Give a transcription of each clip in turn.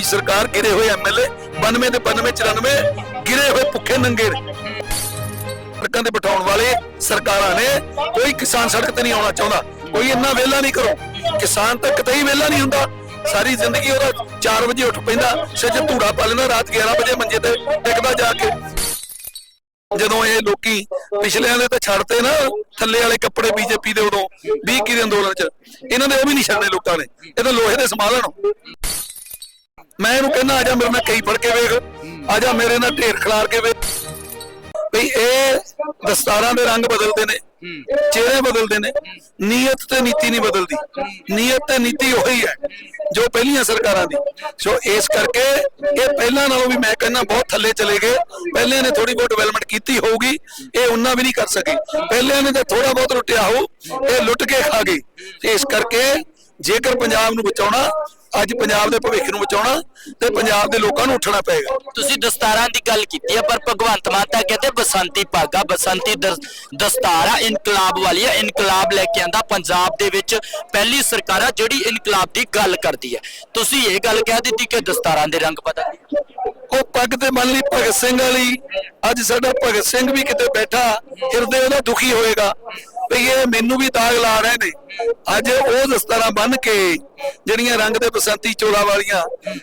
ਕੋਈ ਸਰਕਾਰ ਗਿਰੇ ਹੋਏ ਐਮਐਲਏ 92 ਦੇ 92 94 ਗਿਰੇ ਹੋਏ ਭੁੱਖੇ ਨੰਗੇ ਸੜਕਾਂ ਤੇ ਬਿਠਾਉਣ ਵਾਲੇ ਸਰਕਾਰਾਂ ਨੇ ਕੋਈ ਕਿਸਾਨ ਸੜਕ ਤੇ ਨਹੀਂ ਆਉਣਾ ਚਾਹੁੰਦਾ। ਕੋਈ ਇੰਨਾ ਵਿਹਲਾ ਨਹੀਂ ਕਰੋ। ਕਿਸਾਨ ਤਾਂ ਕਿਤੇ ਵਿਹਲਾ ਨਹੀਂ ਹੁੰਦਾ। ਸਾਰੀ ਜ਼ਿੰਦਗੀ ਉਹਦਾ 4 ਵਜੇ ਉੱਠ ਪੈਂਦਾ। ਸਿਰ 'ਚ ਧੂੜਾ ਪਾ ਲੈਂਦਾ, ਰਾਤ 11 ਵਜੇ ਮੰਜੇ ਤੇ ਟਿਕਦਾ ਜਾ ਕੇ। ਜਦੋਂ ਇਹ ਲੋਕੀ ਪਿਛਲਿਆਂ ਦੇ ਤਾਂ ਛੱਡਤੇ ਨਾ, ਥੱਲੇ ਵਾਲੇ ਕੱਪੜੇ ਬੀਜੇਪੀ ਦੇ ਉਦੋਂ 20 ਕੀ ਦੇ ਅੰਦੋਲਨ 'ਚ। ਇਹਨਾਂ ਦੇ ਉਹ ਵੀ ਨਹੀਂ ਛੱਡਨੇ ਲੋਕਾਂ ਨੇ। ਇਹ ਤਾਂ ਲੋਹੇ ਦੇ ਸੰਭਾਲਣ ਮੈਂ ਇਹਨੂੰ ਕਹਿੰਦਾ, ਆ ਜਾ ਮੇਰੇ ਨਾਲ ਕਈ ਫੜ ਕੇ ਵੇਖ, ਆ ਜਾ ਮੇਰੇ ਨਾਲ ਢੇਰ ਖਿਲਾਰ ਕੇ ਵੇਖ। ਵੀ ਇਹ ਦਸਤਾਰਾਂ ਦੇ ਰੰਗ ਬਦਲਦੇ ਨੇ, ਚਿਹਰੇ ਬਦਲਦੇ ਨੇ, ਨੀਅਤ ਤੇ ਨੀਤੀ ਨਹੀਂ ਬਦਲਦੀ। ਨੀਅਤ ਤੇ ਨੀਤੀ ਉਹੀ ਹੈ, ਜੋ ਪਹਿਲੀਆਂ ਸਰਕਾਰਾਂ ਦੀ। ਸੋ ਇਸ ਕਰਕੇ ਇਹ ਪਹਿਲਾਂ ਨਾਲੋਂ ਵੀ ਮੈਂ ਕਹਿੰਦਾ ਬਹੁਤ ਥੱਲੇ ਚਲੇ ਗਏ। ਪਹਿਲਿਆਂ ਨੇ ਥੋੜੀ ਬਹੁਤ ਡਿਵੈਲਪਮੈਂਟ ਕੀਤੀ ਹੋਊਗੀ, ਇਹ ਉਹਨਾਂ ਵੀ ਨਹੀਂ ਕਰ ਸਕੇ। ਪਹਿਲਿਆਂ ਨੇ ਤਾਂ ਥੋੜਾ ਬਹੁਤ ਲੁੱਟਿਆ ਹੋ ਇਹ ਲੁੱਟ ਕੇ ਖਾ ਗਏ। ਇਸ ਕਰਕੇ ਜੇਕਰ ਪੰਜਾਬ ਨੂੰ ਬਚਾਉਣਾ ਅੱਜ ਪੰਜਾਬ ਦੇ ਭਵਿੱਖ ਨੂੰ ਬਚਾਉਣਾ ਤੇ ਪੰਜਾਬ ਦੇ ਲੋਕਾਂ ਨੂੰ ਉੱਠਣਾ ਪਏਗਾ। ਤੁਸੀਂ ਦਸਤਾਰਾਂ ਦੀ ਗੱਲ ਕੀਤੀ ਹੈ ਪਰ ਭਗਵੰਤ ਮਾਨ ਤਾਂ ਕਹਿੰਦੇ ਬਸੰਤੀ ਭਾਗਾ ਬਸੰਤੀ ਦਸ- ਦਸਤਾਰਾ ਇਨਕਲਾਬ ਵਾਲੀ ਹੈ ਇਨਕਲਾਬ ਲੈ ਕੇ ਆਂਦਾ ਪੰਜਾਬ ਦੇ ਵਿੱਚ ਪਹਿਲੀ ਸਰਕਾਰ ਆ ਜਿਹੜੀ ਇਨਕਲਾਬ ਦੀ ਗੱਲ ਕਰਦੀ ਹੈ ਤੁਸੀਂ ਇਹ ਗੱਲ ਕਹਿ ਦਿੱਤੀ ਕਿ ਦਸਤਾਰਾਂ ਦੇ ਰੰਗ ਬਦਲ ਉਹ ਪੱਗ ਤੇ ਮੰਨ ਲਈ ਭਗਤ ਸਿੰਘ ਵਾਲੀ ਅੱਜ ਸਾਡਾ ਭਗਤ ਸਿੰਘ ਵੀ ਕਿਤੇ ਬੈਠਾ ਹਿਰਦੇ ਉਹਦਾ ਦੁਖੀ ਹੋਏਗਾ। ਵੀ ਇਹ ਮੈਨੂੰ ਵੀ ਦਾਗ ਲਾ ਰਹੇ ਨੇ। ਅੱਜ ਉਹ ਦਸਤਾਰਾਂ ਬੰਨ ਕੇ ਜਿਹੜੀਆਂ ਰੰਗ ਦੇ ਬਸੰਤੀ ਚੋਲਾ ਵਾਲੀਆਂ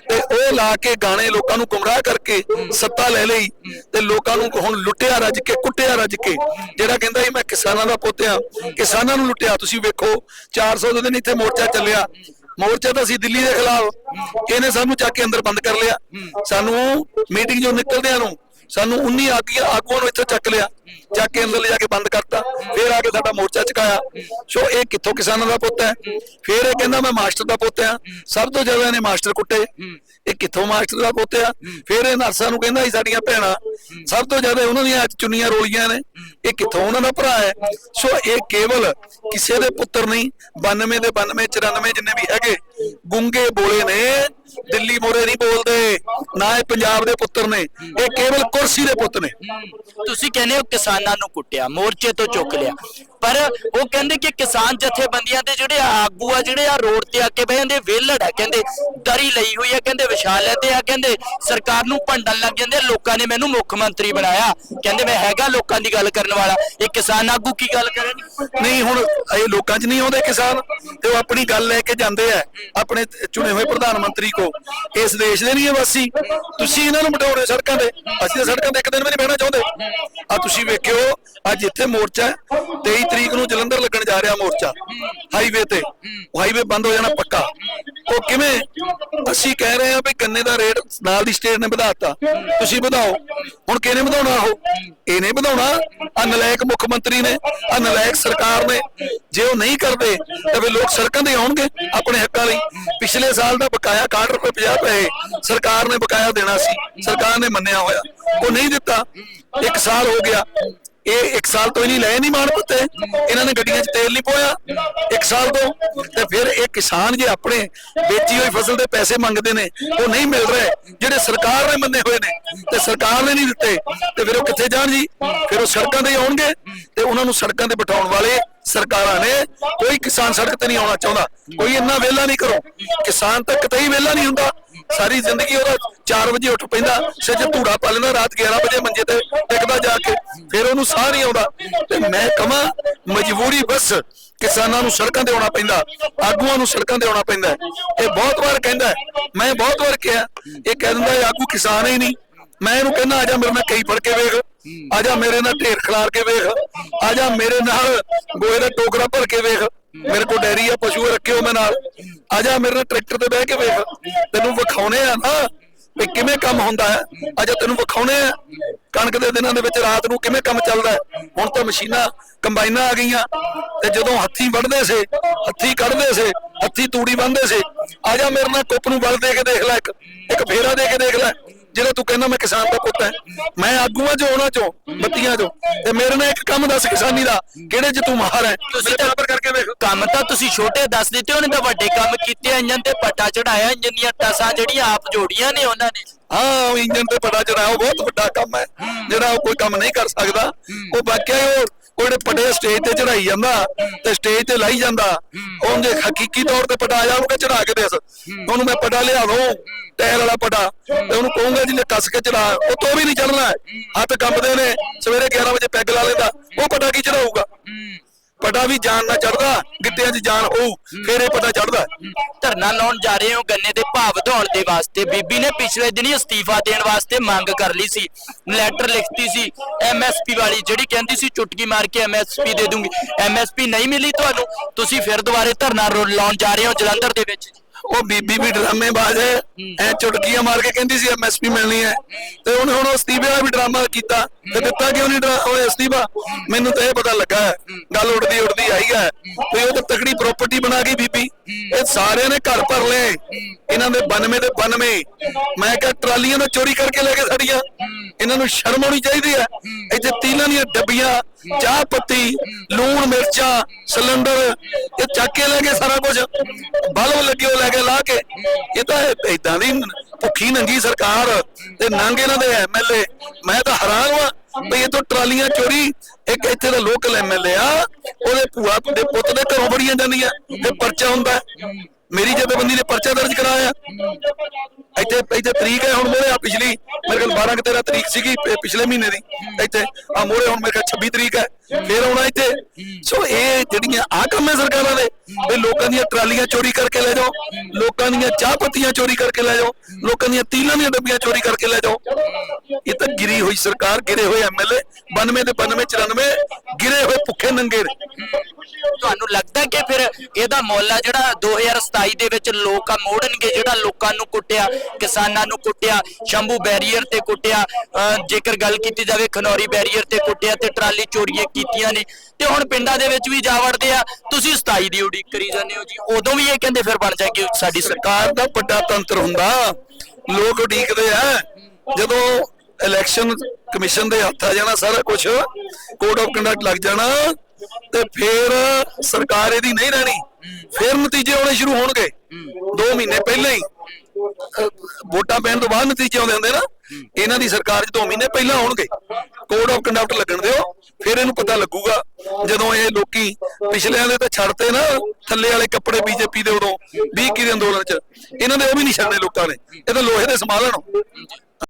ਤੇ ਉਹ ਲਾ ਕੇ ਗਾਣੇ ਲੋਕਾਂ ਨੂੰ ਗੁੰਮਰਾਹ ਕਰਕੇ ਸੱਤਾ ਲੈ ਲਈ ਤੇ ਲੋਕਾਂ ਨੂੰ ਹੁਣ ਲੁੱਟਿਆ ਰੱਜ ਕੇ, ਕੁੱਟਿਆ ਰੱਜ ਕੇ। ਜਿਹੜਾ ਕਹਿੰਦਾ ਸੀ, ਮੈਂ ਕਿਸਾਨਾਂ ਦਾ ਪੁੱਤ ਆ, ਕਿਸਾਨਾਂ ਨੂੰ ਲੁੱਟਿਆ। ਤੁਸੀਂ ਵੇਖੋ 400 ਦੇ ਦਿਨ ਇੱਥੇ ਮੋਰਚਾ ਚੱਲਿਆ। ਮੋਰਚਾ ਤਾਂ ਅਸੀਂ ਦਿੱਲੀ ਦੇ ਖਿਲਾਫ, ਇਹਨੇ ਸਾਨੂੰ ਚੱਕ ਕੇ ਅੰਦਰ ਬੰਦ ਕਰ ਲਿਆ। ਸਾਨੂੰ ਮੀਟਿੰਗ ਜੋ ਨਿਕਲਦਿਆਂ ਨੂੰ ਸਾਨੂੰ 19 ਆਗੂ ਆਗੂਆਂ ਨੂੰ ਇੱਥੋਂ ਚੱਕ ਲਿਆ। ਚੱਕ ਕੇ ਅੰਦਰ ਲਿਜਾ ਕੇ ਬੰਦ ਕਰਤਾ। ਫੇਰ ਆ ਕੇ ਸਾਡਾ ਮੋਰਚਾ ਚੁਕਾਇਆ। ਸੋ ਇਹ ਕਿੱਥੋਂ ਕਿਸਾਨਾਂ ਦਾ ਪੁੱਤ ਹੈ? ਫੇਰ ਇਹ ਕਹਿੰਦਾ ਮੈਂ ਮਾਸਟਰ ਦਾ ਪੁੱਤ ਆ ਸਭ ਤੋਂ ਜ਼ਿਆਦਾ ਇਹਨੇ ਮਾਸਟਰ ਕੁੱਟੇ। ਇਹ ਕਿੱਥੋਂ ਮਾਸਟਰ ਦਾ ਪੁੱਤ ਆ? ਫੇਰ ਇਹ ਨਰਸਾਂ ਨੂੰ ਕਹਿੰਦਾ ਸੀ ਸਾਡੀਆਂ ਭੈਣਾਂ, ਸਭ ਤੋਂ ਜ਼ਿਆਦਾ ਉਹਨਾਂ ਦੀਆਂ ਅੱਜ ਚੁੰਨੀਆਂ ਰੋਲੀਆਂ ਨੇ। ਇਹ ਕਿੱਥੋਂ ਉਹਨਾਂ ਦਾ ਭਰਾ ਹੈ? ਸੋ ਇਹ ਕੇਵਲ ਕਿਸੇ ਦੇ ਪੁੱਤਰ ਨਹੀਂ 92 ਦੇ 92 94 ਜਿੰਨੇ ਵੀ ਹੈਗੇ, ਗੁੰਗੇ ਬੋਲੇ ਨੇ। ਦਿੱਲੀ ਮੋਰੇ ਨਹੀਂ ਬੋਲਦੇ ਨਾ ਇਹ ਪੰਜਾਬ ਦੇ ਪੁੱਤਰ ਨੇ ਇਹ ਕੇਵਲ ਕੁਰਸੀ ਦੇ ਪੁੱਤ ਨੇ। ਤੁਸੀਂ ਕਹਿੰਦੇ ਹੋ ਕਿਸਾਨਾਂ ਨੂੰ ਕੁੱਟਿਆ ਮੋਰਚੇ ਤੋਂ ਚੁੱਕ ਲਿਆ। ਪਰ ਉਹ ਕਹਿੰਦੇ ਕਿ ਕਿਸਾਨ ਜਥੇਬੰਦੀਆਂ ਦੇ ਜਿਹੜੇ ਆਗੂ ਆ ਜਿਹੜੇ ਆ ਰੋਡ ਤੇ ਆ ਕੇ ਬਹਿੰਦੇ ਵਿਹਲੜ ਆ ਕਹਿੰਦੇ ਦਰੀ ਲਈ ਹੋਈ ਆ ਕਹਿੰਦੇ ਵਿਛਾ ਲੈਂਦੇ ਆ ਕਹਿੰਦੇ ਸਰਕਾਰ ਨੂੰ ਭੰਡਣ ਲੱਗ ਜਾਂਦੇ ਲੋਕਾਂ ਨੇ ਮੈਨੂੰ ਮੁੱਖ ਮੰਤਰੀ ਬਣਾਇਆ। ਕਹਿੰਦੇ ਮੈਂ ਹੈਗਾ ਲੋਕਾਂ ਦੀ ਗੱਲ ਕਰਨ ਵਾਲਾ। ਇਹ ਕਿਸਾਨ ਆਗੂ ਕੀ ਗੱਲ ਕਰਨ ਨਹੀਂ ਹੁਣ ਇਹ ਲੋਕਾਂ 'ਚ ਨਹੀਂ ਆਉਂਦੇ ਕਿਸਾਨ। ਤੇ ਉਹ ਆਪਣੀ ਗੱਲ ਲੈ ਕੇ ਜਾਂਦੇ ਆ ਆਪਣੇ ਚੁਣੇ ਹੋਏ ਪ੍ਰਧਾਨ ਮੰਤਰੀ ਕੋ ਇਸ ਦੇਸ਼ ਦੇ ਨਹੀਂ ਇਹ ਵਾਸੀ। ਤੁਸੀਂ ਇਹਨਾਂ ਨੂੰ ਬਿਠਾਉਣੇ ਸੜਕਾਂ ਤੇ। ਅਸੀਂ ਤਾਂ ਸੜਕਾਂ ਤੇ ਇੱਕ ਦਿਨ ਵੀ ਨਹੀਂ ਬਹਿਣਾ ਚਾਹੁੰਦੇ। ਆ ਤੁਸੀਂ ਵੇਖਿਓ ਅੱਜ ਇੱਥੇ ਮੋਰਚਾ ਹੈ, 23 ਤਰੀਕ ਨੂੰ ਜਲੰਧਰ ਲੱਗਣ ਜਾ ਰਿਹਾ ਮੋਰਚਾ ਹਾਈਵੇ ਤੇ। ਹਾਈਵੇ ਬੰਦ ਹੋ ਜਾਣਾ ਪੱਕਾ। ਉਹ ਕਿਵੇਂ? ਅਸੀਂ ਕਹਿ ਰਹੇ ਆ ਵੀ ਗੰਨੇ ਦਾ ਰੇਟ ਨਾਲ ਦੀ ਸਟੇਟ ਨੇ ਵਧਾਤਾ। ਤੁਸੀਂ ਵਧਾਓ। ਹੁਣ ਕਿਹਨੇ ਵਧਾਉਣਾ ਉਹ? ਇਹਨੇ ਵਧਾਉਣਾ। ਆ ਮੁੱਖ ਮੰਤਰੀ ਨੇ ਆ ਸਰਕਾਰ ਨੇ। ਜੇ ਉਹ ਨਹੀਂ ਕਰਦੇ ਤਾਂ ਫਿਰ ਲੋਕ ਸੜਕਾਂ ਤੇ ਆਉਣਗੇ ਆਪਣੇ ਹੱਕਾਂ ਲਈ। ਪਿਛਲੇ ਸਾਲ ਦਾ ਬਕਾਇਆ 61 ਰੁਪਏ 50 ਪੈਸੇ ਸਰਕਾਰ ਨੇ ਬਕਾਇਆ ਦੇਣਾ ਸੀ। ਸਰਕਾਰ ਨੇ ਮੰਨਿਆ ਹੋਇਆ। ਉਹ ਨਹੀਂ ਦਿੱਤਾ। ਇੱਕ ਸਾਲ ਹੋ ਗਿਆ। ਇਹ ਇੱਕ ਸਾਲ ਤੋਂ ਹੀ ਨਹੀਂ ਲਏ ਨਹੀਂ ਮਾਣ ਪੱਤੇ ਇਹਨਾਂ ਨੇ ਗੱਡੀਆਂ 'ਚ ਤੇਲ ਨਹੀਂ ਪੋਇਆ। ਇੱਕ ਸਾਲ ਤੋਂ। ਤੇ ਫਿਰ ਇਹ ਕਿਸਾਨ ਜੇ ਆਪਣੇ ਵੇਚੀ ਹੋਈ ਫਸਲ ਦੇ ਪੈਸੇ ਮੰਗਦੇ ਨੇ, ਉਹ ਨਹੀਂ ਮਿਲ ਰਹੇ। ਜਿਹੜੇ ਸਰਕਾਰ ਨੇ ਮੰਨੇ ਹੋਏ ਨੇ, ਤੇ ਸਰਕਾਰ ਨੇ ਨਹੀਂ ਦਿੱਤੇ। ਤੇ ਫਿਰ ਉਹ ਕਿੱਥੇ ਜਾਣ ਜੀ? ਫਿਰ ਉਹ ਸੜਕਾਂ ਤੇ ਆਉਣਗੇ। ਤੇ ਉਹਨਾਂ ਨੂੰ ਸੜਕਾਂ ਤੇ ਬਿਠਾਉਣ ਵਾਲੇ ਸਰਕਾਰਾਂ ਨੇ ਕੋਈ ਕਿਸਾਨ ਸੜਕ ਤੇ ਨਹੀਂ ਆਉਣਾ ਚਾਹੁੰਦਾ। ਕੋਈ ਇੰਨਾ ਵਿਹਲਾ ਨਹੀਂ ਕਰੋ। ਕਿਸਾਨ ਤਾਂ ਕਿਤੇ ਹੀ ਵਿਹਲਾ ਨਹੀਂ ਹੁੰਦਾ। ਸਾਰੀ ਜ਼ਿੰਦਗੀ ਉਹਦਾ 4 ਵਜੇ ਉੱਠ ਪੈਂਦਾ, ਸਿਰ ਧੂੜਾ ਪਾ ਲੈਂਦਾ, ਰਾਤ 11 ਵਜੇ ਮੰਜੇ ਤੇ ਟਿਕਦਾ ਜਾ ਕੇ, ਫਿਰ ਉਹਨੂੰ ਸਾਹ ਨਹੀਂ ਆਉਂਦਾ। ਤੇ ਮੈਂ ਕਹਾਂ ਮਜਬੂਰੀ ਬਸ ਕਿਸਾਨਾਂ ਨੂੰ ਸੜਕਾਂ ਤੇ ਆਉਣਾ ਪੈਂਦਾ, ਆਗੂਆਂ ਨੂੰ ਸੜਕਾਂ ਤੇ ਆਉਣਾ ਪੈਂਦਾ। ਇਹ ਬਹੁਤ ਵਾਰ ਕਹਿੰਦਾ ਮੈਂ ਬਹੁਤ ਵਾਰ ਕਿਹਾ, ਇਹ ਕਹਿ ਦਿੰਦਾ ਇਹ ਆਗੂ ਕਿਸਾਨ ਹੀ ਨਹੀਂ। ਮੈਂ ਇਹਨੂੰ ਕਹਿੰਦਾ, ਆ ਜਾ ਮੇਰੇ ਨਾਲ ਕਈ ਫੜ ਕੇ ਵੇਖ, ਆ ਜਾ ਮੇਰੇ ਨਾਲ ਢੇਰ ਖਿਲਾਰ ਕੇ ਵੇਖ, ਆ ਜਾ ਮੇਰੇ ਨਾਲ ਗੋਹੇ ਦਾ ਟੋਕਰਾ ਭਰ ਕੇ ਵੇਖ। ਮੇਰੇ ਕੋਲ ਡੈਰੀ ਆ, ਪਸ਼ੂ ਰੱਖੇ ਹੋ ਮੈਂ ਨਾਲ। ਆ ਜਾ ਮੇਰੇ ਨਾਲ ਟਰੈਕਟਰ ਤੇ ਬਹਿ ਕੇ ਵੇਖ। ਤੈਨੂੰ ਵਿਖਾਉਣੇ ਆ ਨਾ ਵੀ ਕਿਵੇਂ ਕੰਮ ਹੁੰਦਾ ਹੈ। ਅੱਜ ਤੈਨੂੰ ਵਿਖਾਉਣੇ ਆ। ਕਣਕ ਦੇ ਦਿਨਾਂ ਦੇ ਵਿੱਚ ਰਾਤ ਨੂੰ ਕਿਵੇਂ ਕੰਮ ਚੱਲਦਾ ਹੈ। ਹੁਣ ਤਾਂ ਮਸ਼ੀਨਾਂ, ਕੰਬਾਈਨਾਂ ਆ ਗਈਆਂ। ਤੇ ਜਦੋਂ ਹੱਥੀਂ ਵੱਢਦੇ ਸੀ, ਹੱਥੀ ਕੱਢਦੇ ਸੀ, ਹੱਥੀ ਤੂੜੀ ਬੰਨਦੇ ਸੀ, ਆ ਜਾ ਮੇਰੇ ਨਾਲ ਕੁੱਪ ਨੂੰ ਬਲ ਦੇ ਕੇ ਦੇਖ ਲੈ ਇੱਕ। ਇੱਕ ਫੇਰਾ ਦੇ ਕੇ ਦੇਖ ਲੈ। ਜਿਹੜਾ ਤੂੰ ਕਹਿੰਦਾ ਮੈਂ ਕਿਸਾਨ ਦਾ ਪੁੱਤ ਹੈ ਮੈਂ ਆਗੂਆਂ ਚੋਂ ਉਹਨਾਂ ਚੋਂ ਬੱਤੀਆਂ ਚੋਂ। ਤੇ ਮੇਰੇ ਨਾਲ ਇੱਕ ਕੰਮ ਦੱਸ ਕਿਸਾਨੀ ਦਾ ਕਿਹੜੇ ਚ ਤੂੰ ਮਾਹਰ ਹੈ? ਤੁਸੀਂ ਬਰਾਬਰ ਕਰਕੇ ਵੇਖ। ਕੰਮ ਤਾਂ ਤੁਸੀਂ ਛੋਟੇ ਦੱਸ ਦਿੱਤੇ ਉਹਨੇ ਤਾਂ ਵੱਡੇ ਕੰਮ ਕੀਤੇ ਇੰਜਨ ਤੇ ਪੱਟਾ ਚੜਾਇਆ ਇੰਜਨ ਦੀਆਂ ਟਾਸਾਂ ਜਿਹੜੀਆਂ ਆਪ ਜੋੜੀਆਂ ਨੇ ਉਹਨਾਂ ਨੇ। ਹਾਂ ਇੰਜਨ ਤੇ ਪਤਾ ਚੜਾਇਆ ਉਹ ਬਹੁਤ ਵੱਡਾ ਕੰਮ ਹੈ। ਜਿਹੜਾ ਉਹ ਕੋਈ ਕੰਮ ਨਹੀਂ ਕਰ ਸਕਦਾ। ਉਹ ਵਾਕਿਆ ਉਹ ਉਹ ਜਿਹੜੇ ਪਟੇ ਸਟੇਜ ਤੇ ਚੜਾਈ ਜਾਂਦਾ ਤੇ ਸਟੇਜ ਤੇ ਲਾਈ ਜਾਂਦਾ ਉਹਨ ਜੇ ਹਕੀਕੀ ਤੌਰ ਤੇ ਪਟਾ ਜਾਊਗਾ, ਚੜਾ ਕੇ ਦੇਸ। ਉਹਨੂੰ ਮੈਂ ਪਟਾ ਲਿਆ ਦੋ ਟਾਇਰ ਵਾਲਾ ਪਟਾ, ਤੇ ਉਹਨੂੰ ਕਹੂੰਗਾ ਜੀ ਲੈ ਕੱਸ ਕੇ ਚੜਾ, ਉਹ ਤੋਂ ਵੀ ਨਹੀਂ ਚੜਨਾ। ਹੱਥ ਕੰਬਦੇ ਨੇ, ਸਵੇਰੇ 11 ਵਜੇ ਪੈਗ ਲਾ ਲੈਂਦਾ, ਉਹ ਪਟਾ ਕੀ ਚੜਾਊਗਾ? ਪਟਾ ਵੀ ਜਾਨ ਨਾ ਚੜਦਾ ਗਿੱਟਿਆਂ 'ਚ ਜਾਨ ਹੋਊ, ਫੇਰ ਇਹ ਪਤਾ ਚੜਦਾ। ਧਰਨਾ ਲਾਉਣ ਜਾ ਰਹੇ ਹੋ, ਗੰਨੇ ਦੇ ਭਾਅ ਵਧਾਉਣ ਦੇ ਵਾਸਤੇ। ਬੀਬੀ ਨੇ ਪਿਛਲੇ ਦਿਨੀ ਅਸਤੀਫਾ ਦੇਣ ਵਾਸਤੇ ਮੰਗ ਕਰ ਲਈ ਸੀ। ਲੈਟਰ ਲਿਖਤੀ ਸੀ ਐਮਐਸਪੀ ਵਾਲੀ, ਜਿਹੜੀ ਕਹਿੰਦੀ ਸੀ, ਚੁਟਕੀ ਮਾਰ ਕੇ ਐਮਐਸਪੀ ਦੇ ਦੂੰਗੀ। ਐਮਐਸਪੀ ਨਹੀਂ ਮਿਲੀ ਤੁਹਾਨੂੰ, ਤੁਸੀਂ ਫਿਰ ਦੁਬਾਰੇ ਧਰਨਾ ਲਾਉਣ ਜਾ ਰਹੇ ਹੋ ਜਲੰਧਰ ਦੇ ਵਿੱਚ। ਉਹ ਬੀਬੀ ਵੀ ਡਰਾਮੇਬਾਜ਼ ਹੈ। ਐ ਚੁਟਕੀਆਂ ਮਾਰ ਕੇ ਕਹਿੰਦੀ ਸੀ ਐਮਐਸਪੀ ਮਿਲਣੀ ਹੈ। ਤੇ ਉਹਨੇ ਹੁਣ ਅਸਤੀਫੇ ਦਾ ਵੀ ਡਰਾਮਾ ਕੀਤਾ। ਤੇ ਦਿੱਤਾ ਕਿਉਂ ਨਹੀਂ ਡਰਾ- ਉਹ ਅਸਤੀਫਾ ਮੈਨੂੰ ਤਾਂ ਇਹ ਪਤਾ ਲੱਗਾ ਹੈ। ਗੱਲ ਉੜਦੀ ਉੜਦੀ ਆਈ ਹੈ। ਤੇ ਉਹ ਤਾਂ ਤਕੜੀ ਪ੍ਰਾਪਰਟੀ ਬਣਾ ਗਈ ਬੀਬੀ। ਇਹ ਸਾਰਿਆਂ ਨੇ ਘਰ ਭਰ ਲਏ। ਇਹਨਾਂ ਦੇ 92 ਦੇ 92 ਮੈਂ ਕਿਹਾ ਟਰਾਲੀਆਂ ਤੋਂ ਚੋਰੀ ਕਰਕੇ ਲੈ ਕੇ ਸਾਡੀਆਂ ਇਹਨਾਂ ਨੂੰ ਸ਼ਰਮ ਆਉਣੀ ਚਾਹੀਦੀ ਹੈ। ਇੱਥੇ ਤੀਲਾਂ ਦੀਆਂ ਡੱਬੀਆਂ, ਚਾਹ ਪੱਤੀ, ਲੂਣ, ਮਿਰਚਾਂ, ਸਿਲੰਡਰ, ਇਹ ਚੱਕ ਕੇ ਲੈ ਗਏ ਸਾਰਾ ਕੁਝ। ਬਲਬ ਲੱਗੇ ਲੈ ਕੇ ਲਾ ਕੇ। ਇਹ ਤਾਂ ਇਦਾਂ ਦੀ ਭੁੱਖੀ ਨੰਗੀ ਸਰਕਾਰ ਤੇ ਨੰਗ ਇਹਨਾਂ ਦੇ ਐਮਐਲਏ ਮੈਂ ਤਾਂ ਹੈਰਾਨ ਵਾਂ ਵੀ ਇਹ ਤੋਂ ਟਰਾਲੀਆਂ ਚੋਰੀ, ਇੱਕ ਇੱਥੇ ਦਾ ਲੋਕਲ ਐਮਐਲਏ ਆ, ਉਹਦੇ ਭੂਆ ਦੇ ਪੁੱਤ ਦੇ ਘਰੋਂ ਬੜੀਆਂ ਜਾਂਦੀਆਂ, ਤੇ ਪਰਚਾ ਹੁੰਦਾ। ਮੇਰੀ ਜਥੇਬੰਦੀ ਨੇ ਪਰਚਾ ਦਰਜ ਕਰਾਇਆ। ਇੱਥੇ ਇੱਥੇ ਤਰੀਕ ਹੈ ਹੁਣ ਮੋਰੇ ਆ ਪਿਛਲੀ। ਮੇਰੇ ਕੋਲ 12 13 ਤਰੀਕ ਸੀਗੀ ਪਿਛਲੇ ਮਹੀਨੇ ਦੀ। ਇੱਥੇ ਆ ਮੋਰੇ ਹੁਣ ਮੇਰੇ ਕੋਲ 26 ਤਰੀਕ ਹੈ। ਫੇਰ ਆਉਣਾ ਇੱਥੇ। ਸੋ ਇਹ ਜਿਹੜੀਆਂ ਆ ਕੰਮ ਹੈ ਸਰਕਾਰਾਂ ਦੇ, ਵੀ ਲੋਕਾਂ ਦੀਆਂ ਟਰਾਲੀਆਂ ਚੋਰੀ ਕਰਕੇ ਲੈ ਜਾਓ, ਲੋਕਾਂ ਦੀਆਂ ਚਾਹ ਪੱਤੀਆਂ ਚੋਰੀ ਕਰਕੇ ਲੈ ਜਾਓ, ਲੋਕਾਂ ਦੀਆਂ ਤੀਲਾਂ ਦੀਆਂ ਡੱਬੀਆਂ ਚੋਰੀ ਕਰਕੇ ਲੈ ਜਾਓ। ਇਹ ਤਾਂ ਗਿਰੀ ਹੋਈ ਸਰਕਾਰ, ਗਿਰੇ ਹੋਏ ਐਮਐਲਏ 92 ਦੇ 92 94 ਗਿਰੇ ਹੋਏ ਭੁੱਖੇ ਨੰਗੇ ਤੁਹਾਨੂੰ ਲੱਗਦਾ ਕਿ ਫਿਰ ਇਹਦਾ ਮੁੱਲ ਆ ਜਿਹੜਾ 2027 ਦੇ ਵਿੱਚ ਲੋਕ ਆ, ਮੋੜਨਗੇ ਜਿਹੜਾ ਲੋਕਾਂ ਨੂੰ ਕੁੱਟਿਆ, ਕਿਸਾਨਾਂ ਨੂੰ ਕੁੱਟਿਆ, ਸ਼ੰਭੂ ਬੈਰੀਅਰ ਤੇ ਕੁੱਟਿਆ ਜੇਕਰ ਗੱਲ ਕੀਤੀ ਜਾਵੇ ਖਨੌਰੀ ਬੈਰੀਅਰ ਤੇ ਕੁੱਟਿਆ ਤੇ ਟਰਾਲੀ ਚੋਰੀਆਂ ਕੀਤੀਆਂ ਨੇ, ਤੇ ਹੁਣ ਪਿੰਡਾਂ ਦੇ ਵਿੱਚ ਵੀ ਜਾ ਵੜਦੇ ਆ। ਤੁਸੀਂ 27 ਦੀ ਉਡੀਕ ਕਰੀ ਜਾਂਦੇ ਹੋ ਜੀ। ਉਦੋਂ ਵੀ ਇਹ ਕਹਿੰਦੇ ਫਿਰ ਬਣ ਜਾਏਗੀ ਸਾਡੀ ਸਰਕਾਰ ਸਰਕਾਰ ਦਾ ਵੱਡਾ ਤੰਤਰ ਹੁੰਦਾ। ਲੋਕ ਉਡੀਕਦੇ ਆ। ਜਦੋਂ ਇਲੈਕਸ਼ਨ ਕਮਿਸ਼ਨ ਦੇ ਹੱਥ ਆ ਜਾਣਾ ਸਾਰਾ ਕੁਝ ਕੋਡ ਆਫ ਕੰਡਕਟ ਲੱਗ ਜਾਣਾ। ਤੇ ਫਿਰ ਸਰਕਾਰ ਇਹਦੀ ਨਹੀਂ ਰਹਿਣੀ। ਫਿਰ ਨਤੀਜੇ ਆਉਣੇ ਸ਼ੁਰੂ ਹੋਣਗੇ। 2 ਮਹੀਨੇ ਪਹਿਲਾਂ ਹੀ। ਵੋਟਾਂ ਪੈਣ ਤੋਂ ਬਾਅਦ ਨਤੀਜੇ ਆਉਂਦੇ ਹੁੰਦੇ ਨਾ। ਇਹਨਾਂ ਦੀ ਸਰਕਾਰ 'ਚ 2 ਮਹੀਨੇ ਪਹਿਲਾਂ ਆਉਣਗੇ ਕੋਡ ਆਫ ਕੰਡਕਟ ਲੱਗਣ ਦਿਓ। ਫਿਰ ਇਹਨੂੰ ਪਤਾ ਲੱਗੂਗਾ। ਜਦੋਂ ਇਹ ਲੋਕੀ ਪਿਛਲਿਆਂ ਦੇ ਤਾਂ ਛੱਡਤੇ ਨਾ, ਥੱਲੇ ਵਾਲੇ ਕੱਪੜੇ ਬੀਜੇਪੀ ਦੇ ਉਦੋਂ 20 ਕੀ ਦੇ ਅੰਦੋਲਨ 'ਚ। ਇਹਨਾਂ ਦੇ ਉਹ ਵੀ ਨਹੀਂ ਛੱਡਣੇ ਲੋਕਾਂ ਨੇ। ਇਹ ਤਾਂ ਲੋਹੇ ਦੇ ਸੰਭਾਲਣ।